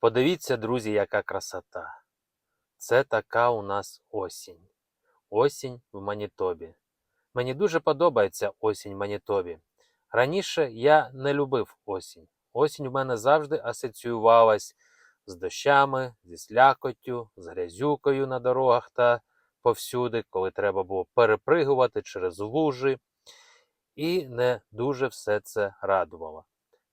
Подивіться, друзі, яка красота. Це така у нас осінь. Осінь в Манітобі. Мені дуже подобається осінь в Манітобі. Раніше я не любив осінь. Осінь в мене завжди асоціювалась з дощами, зі слякоттю, з грязюкою на дорогах та повсюди, коли треба було перепригувати через лужі. І не дуже все це радувало.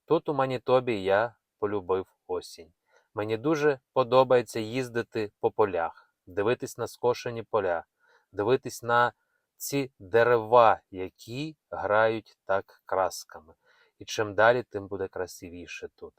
Тут у Манітобі я полюбив осінь. Мені дуже подобається їздити по полях, дивитись на скошені поля, дивитись на ці дерева, які грають так красками. І чим далі, тим буде красивіше тут.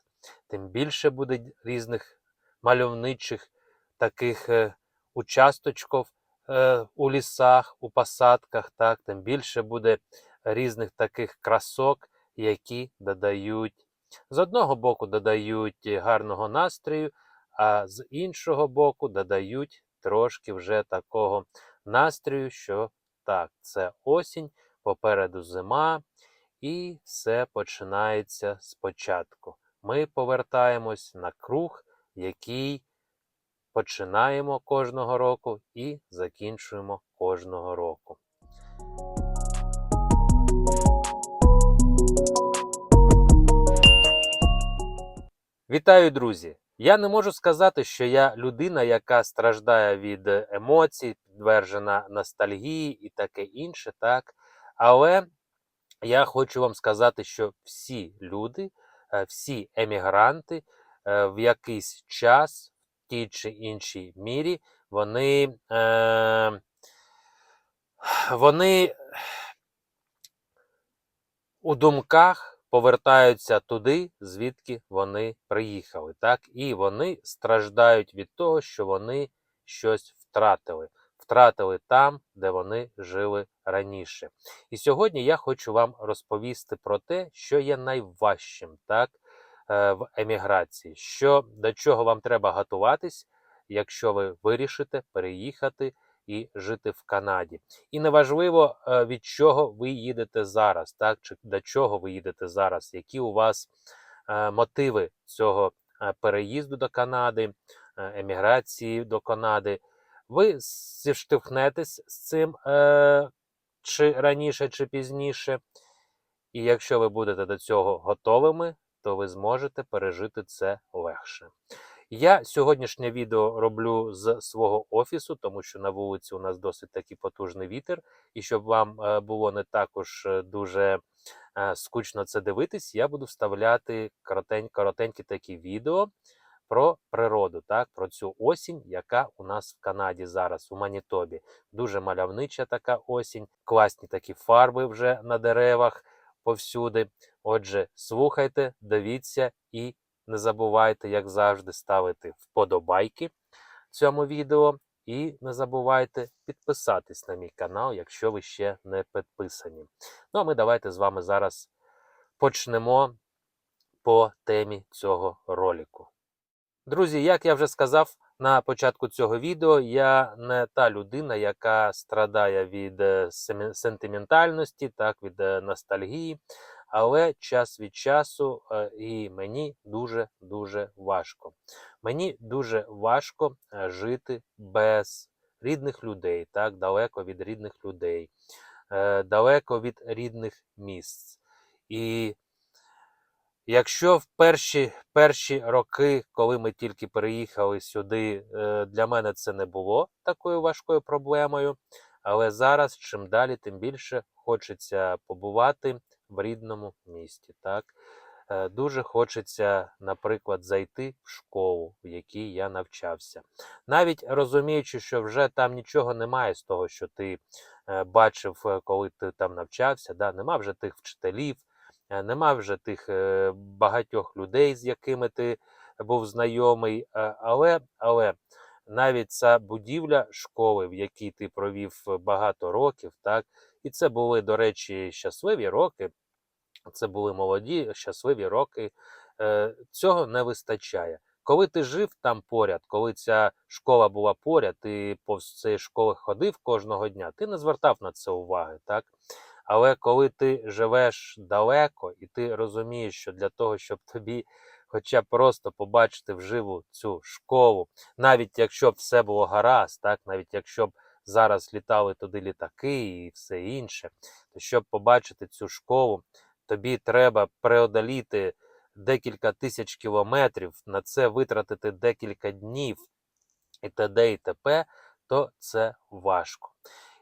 Тим більше буде різних мальовничих таких е, участочків е, у лісах, у посадках, так, тим більше буде різних таких красок, які додають з одного боку додають гарного настрою, а з іншого боку додають трошки вже такого настрою, що так, це осінь, попереду зима, і все починається спочатку. Ми повертаємось на круг, який починаємо кожного року і закінчуємо кожного року. Вітаю, друзі! Я не можу сказати, що я людина, яка страждає від емоцій, підтверджена ностальгії і таке інше, так. Але я хочу вам сказати, що всі люди, е, всі емігранти е, в якийсь час, в тій чи іншій мірі, вони, е, вони у думках повертаються туди, звідки вони приїхали. Так? І вони страждають від того, що вони щось втратили. Втратили там, де вони жили раніше. І сьогодні я хочу вам розповісти про те, що є найважчим так, е, в еміграції, що до чого вам треба готуватись, якщо ви вирішите переїхати і жити в Канаді. І неважливо, е, від чого ви їдете зараз, так чи до чого ви їдете зараз, які у вас е, мотиви цього е, переїзду до Канади, еміграції до Канади. Ви зіштовхнетесь з цим чи раніше, чи пізніше. І якщо ви будете до цього готовими, то ви зможете пережити це легше. Я сьогоднішнє відео роблю з свого офісу, тому що на вулиці у нас досить такий потужний вітер. І щоб вам е, було не також е, дуже е, скучно це дивитись, я буду вставляти коротень, коротенькі такі відео про природу, так, про цю осінь, яка у нас в Канаді зараз, у Манітобі. Дуже мальовнича така осінь, класні такі фарби вже на деревах повсюди. Отже, слухайте, дивіться і не забувайте, як завжди, ставити вподобайки цьому відео. І не забувайте підписатись на мій канал, якщо ви ще не підписані. Ну а ми давайте з вами зараз почнемо по темі цього ролику. Друзі, як я вже сказав на початку цього відео, я не та людина, яка страдає від е, сентиментальності, так, від е, ностальгії але час від часу е, і мені дуже-дуже важко. Мені дуже важко е, жити без рідних людей, так, далеко від рідних людей, е, далеко від рідних місць. І Якщо в перші перші роки, коли ми тільки переїхали сюди, для мене це не було такою важкою проблемою, але зараз, чим далі, тим більше хочеться побувати в рідному місті. Так? Е, дуже хочеться, наприклад, зайти в школу, в якій я навчався. Навіть розуміючи, що вже там нічого немає з того, що ти е, бачив, е, коли ти там навчався, да? нема вже тих вчителів, нема вже тих багатьох людей, з якими ти був знайомий. Але, але навіть ця будівля школи, в якій ти провів багато років, так, і це були, до речі, щасливі роки. Це були молоді, щасливі роки. Е, цього не вистачає. Коли ти жив там поряд, коли ця школа була поряд, ти повз цієї школи ходив кожного дня, ти не звертав на це уваги, так? Але коли ти живеш далеко і ти розумієш, що для того, щоб тобі хоча б просто побачити вживу цю школу, навіть якщо б все було гаразд, так, навіть якщо б зараз літали туди літаки і все інше, то щоб побачити цю школу, тобі треба преодоліти декілька тисяч кілометрів, на це витратити декілька днів і т.д. і т.п., то це важко.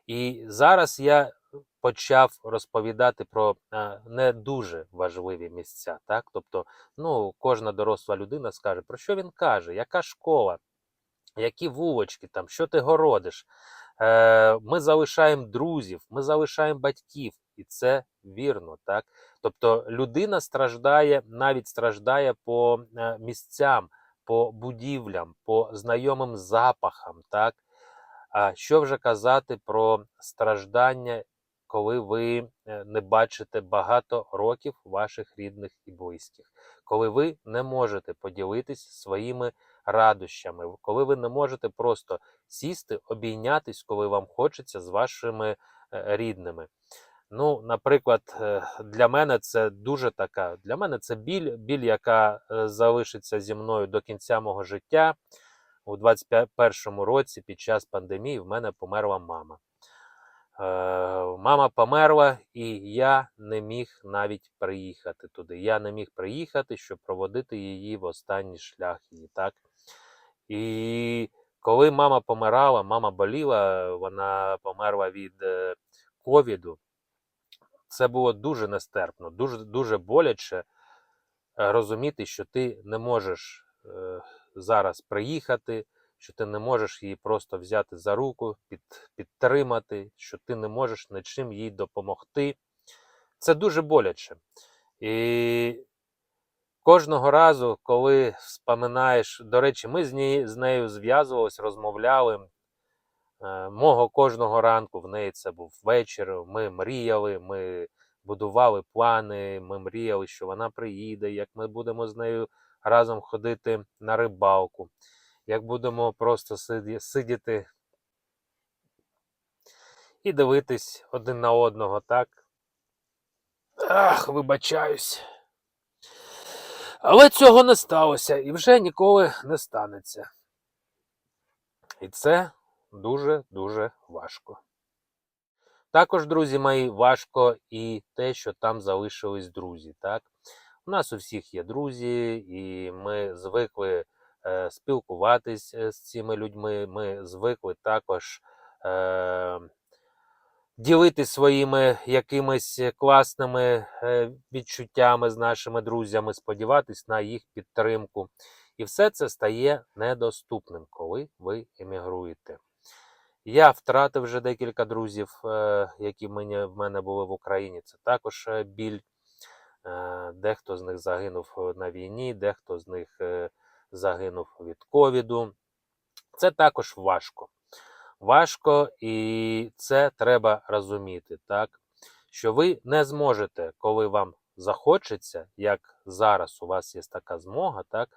І зараз я почав розповідати про е, не дуже важливі місця. Так? Тобто, ну, кожна доросла людина скаже, про що він каже, яка школа, які вулочки, там, що ти городиш. Е, Ми залишаємо друзів, ми залишаємо батьків, і це вірно. так? Тобто людина страждає, навіть страждає по е, місцям, по будівлям, по знайомим запахам. так? А що вже казати про страждання, коли ви е, не бачите багато років ваших рідних і близьких, коли ви не можете поділитись своїми радощами, коли ви не можете просто сісти, обійнятись, коли вам хочеться з вашими е, рідними. Ну, наприклад, е, для мене це дуже така. Для мене це біль, біль, яка е, залишиться зі мною до кінця мого життя. У 21-му році під час пандемії в мене померла мама. Е, Мама померла, і я не міг навіть приїхати туди. Я не міг приїхати, щоб проводити її в останній шлях її, так? І коли мама помирала, мама боліла, вона померла від ковіду. Це було дуже нестерпно, дуже, дуже боляче е, розуміти, що ти не можеш е, зараз приїхати, що ти не можеш її просто взяти за руку, під, підтримати, що ти не можеш нічим їй допомогти. Це дуже боляче. І кожного разу, коли вспоминаєш, до речі, ми з, нею, зв'язувалися, розмовляли. Е, Мого кожного ранку в неї це був вечір. Ми мріяли, ми будували плани, ми мріяли, що вона приїде, як ми будемо з нею разом ходити на рибалку, як будемо просто сидіти і дивитись один на одного, так? Ах, вибачаюсь. Але цього не сталося і вже ніколи не станеться. І це дуже-дуже важко. Також, друзі мої, важко і те, що там залишились друзі. Так? У нас у всіх є друзі, і ми звикли е, спілкуватись е, з цими людьми. Ми звикли також е, ділитись своїми якимись класними е, відчуттями з нашими друзями, сподіватись на їх підтримку. І все це стає недоступним, коли ви емігруєте. Я втратив вже декілька друзів, е, які в мене, були в Україні. Це також е, біль. Е, Дехто з них загинув на війні, дехто з них загинув від ковіду. Це також важко. Важко, і це треба розуміти, так? що ви не зможете, коли вам захочеться, як зараз у вас є така змога, так?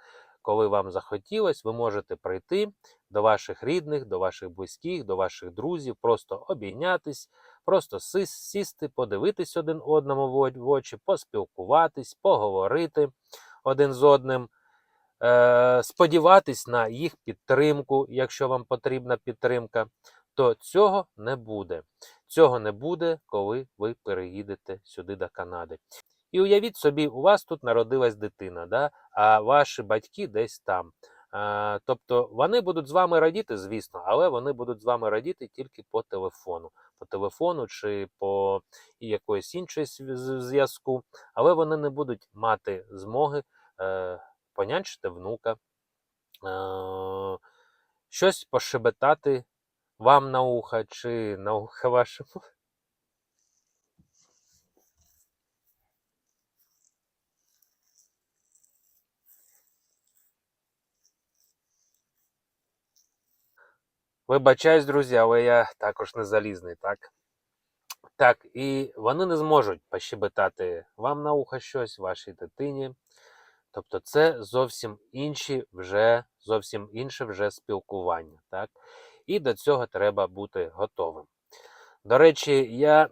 Коли вам захотілось, ви можете прийти до ваших рідних, до ваших близьких, до ваших друзів, просто обійнятись, просто сісти, подивитись один одному в очі, поспілкуватись, поговорити один з одним, е, сподіватись на їх підтримку, якщо вам потрібна підтримка, то цього не буде. Цього не буде, коли ви переїдете сюди до Канади. І уявіть собі, у вас тут народилась дитина, да? а ваші батьки десь там. А, тобто вони будуть з вами радіти, звісно, але вони будуть з вами радіти тільки по телефону, по телефону чи по якоїсь іншої зв'язку, але вони не будуть мати змоги е, понянчити внука, е, щось пошебетати вам на ухо чи на ухо вашому. Вибачаюсь, друзі, але я також не залізний, так? Так, і вони не зможуть пощебетати вам на ухо щось, вашій дитині. Тобто це зовсім інші вже, зовсім інше вже спілкування. Так? І до цього треба бути готовим. До речі, я,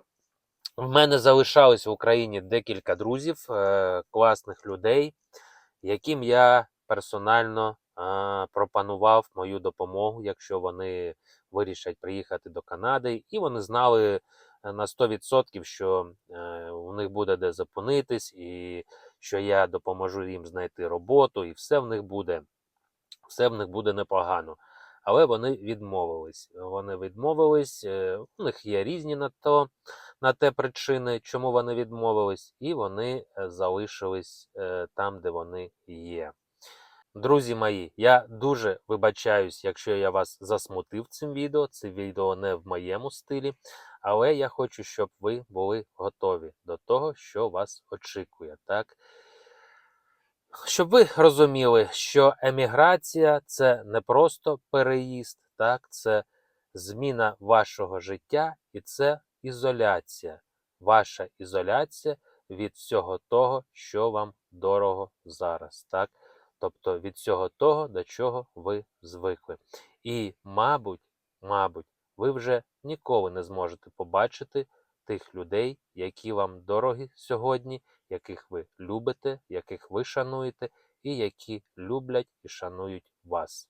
в мене залишалось в Україні декілька друзів, е, класних людей, яким я персонально пропонував мою допомогу, якщо вони вирішать приїхати до Канади, і вони знали е, на 100%, що е, у них буде де зупинитись, і що я допоможу їм знайти роботу, і все в них буде, все в них буде непогано. Але вони відмовились. Вони відмовились. е, У них є різні на то на те причини, чому вони відмовились, і вони залишились там, де вони є. Друзі мої, я дуже вибачаюсь, якщо я вас засмутив цим відео. Це відео не в моєму стилі, але я хочу, щоб ви були готові до того, що вас очікує. Так? Щоб ви розуміли, що еміграція це не просто переїзд, так? це зміна вашого життя і це ізоляція. Ваша ізоляція від всього того, що вам дорого зараз. Так? Тобто від всього того, до чого ви звикли. І, мабуть, мабуть, ви вже ніколи не зможете побачити тих людей, які вам дорогі сьогодні, яких ви любите, яких ви шануєте, і які люблять і шанують вас.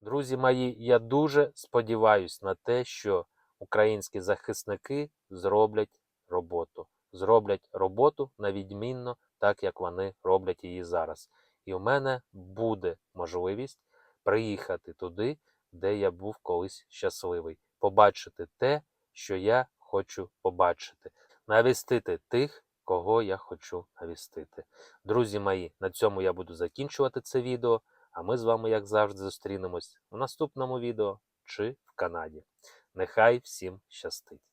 Друзі мої, я дуже сподіваюся на те, що українські захисники зроблять роботу. Зроблять роботу на відмінно, так як вони роблять її зараз. І в мене буде можливість приїхати туди, де я був колись щасливий, побачити те, що я хочу побачити, навістити тих, кого я хочу навістити. Друзі мої, на цьому я буду закінчувати це відео. А ми з вами, як завжди, зустрінемось у наступному відео чи в Канаді. Нехай всім щастить!